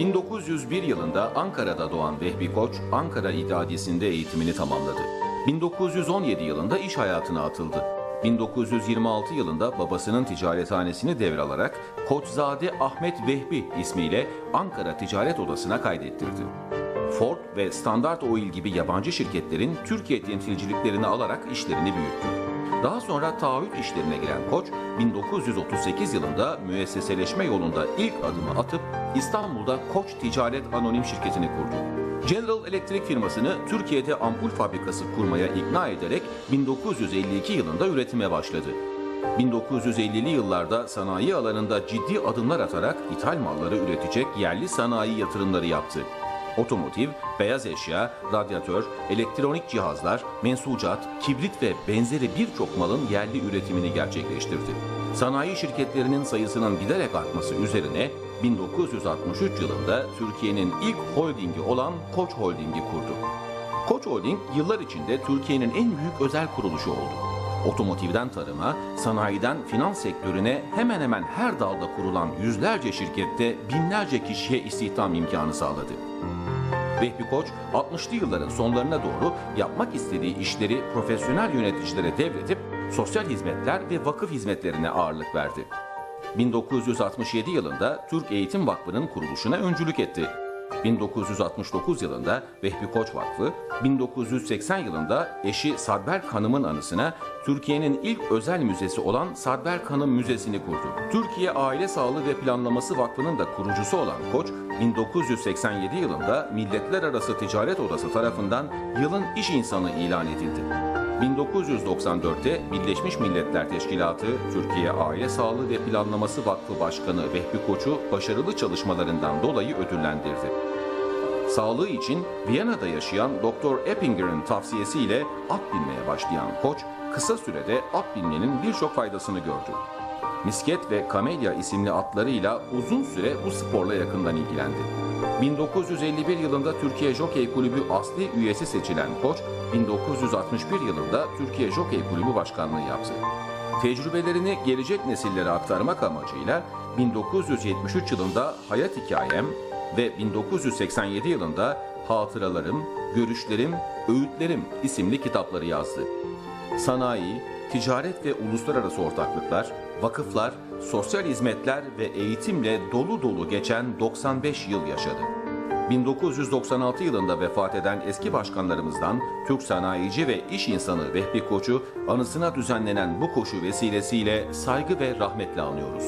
1901 yılında Ankara'da doğan Vehbi Koç, Ankara İdadisi'nde eğitimini tamamladı. 1917 yılında iş hayatına atıldı. 1926 yılında babasının ticarethanesini devralarak Koçzade Ahmet Vehbi ismiyle Ankara Ticaret Odası'na kaydettirdi. Ford ve Standard Oil gibi yabancı şirketlerin Türkiye temsilciliklerini alarak işlerini büyüttü. Daha sonra taahhüt işlerine giren Koç, 1938 yılında müesseseleşme yolunda ilk adımı atıp İstanbul'da Koç Ticaret Anonim Şirketi'ni kurdu. General Electric firmasını Türkiye'de ampul fabrikası kurmaya ikna ederek 1952 yılında üretime başladı. 1950'li yıllarda sanayi alanında ciddi adımlar atarak ithal malları üretecek yerli sanayi yatırımları yaptı. Otomotiv, beyaz eşya, radyatör, elektronik cihazlar, mensucat, kibrit ve benzeri birçok malın yerli üretimini gerçekleştirdi. Sanayi şirketlerinin sayısının giderek artması üzerine 1963 yılında Türkiye'nin ilk holdingi olan Koç Holding'i kurdu. Koç Holding yıllar içinde Türkiye'nin en büyük özel kuruluşu oldu. Otomotivden tarıma, sanayiden finans sektörüne hemen hemen her dalda kurulan yüzlerce şirkette binlerce kişiye istihdam imkanı sağladı. Vehbi Koç 60'lı yılların sonlarına doğru yapmak istediği işleri profesyonel yöneticilere devredip sosyal hizmetler ve vakıf hizmetlerine ağırlık verdi. 1967 yılında Türk Eğitim Vakfı'nın kuruluşuna öncülük etti. 1969 yılında Vehbi Koç Vakfı, 1980 yılında eşi Sadberk Hanım'ın anısına Türkiye'nin ilk özel müzesi olan Sadberk Hanım Müzesi'ni kurdu. Türkiye Aile Sağlığı ve Planlaması Vakfı'nın da kurucusu olan Koç, 1987 yılında Milletler Arası Ticaret Odası tarafından yılın iş insanı ilan edildi. 1994'te Birleşmiş Milletler Teşkilatı Türkiye Aile Sağlığı ve Planlaması Vakfı Başkanı Vehbi Koç'u başarılı çalışmalarından dolayı ödüllendirdi. Sağlığı için Viyana'da yaşayan Doktor Eppinger'ın tavsiyesiyle at binmeye başlayan Koç, kısa sürede at binmenin birçok faydasını gördü. Misket ve Kamelya isimli atlarıyla uzun süre bu sporla yakından ilgilendi. 1951 yılında Türkiye Jokey Kulübü asli üyesi seçilen Koç, 1961 yılında Türkiye Jokey Kulübü başkanlığı yaptı. Tecrübelerini gelecek nesillere aktarmak amacıyla 1973 yılında Hayat Hikayem ve 1987 yılında Hatıralarım, Görüşlerim, Öğütlerim isimli kitapları yazdı. Sanayi, ticaret ve uluslararası ortaklıklar, vakıflar, sosyal hizmetler ve eğitimle dolu dolu geçen 95 yıl yaşadı. 1996 yılında vefat eden eski başkanlarımızdan Türk sanayici ve iş insanı Vehbi Koç'u anısına düzenlenen bu koşu vesilesiyle saygı ve rahmetle anıyoruz.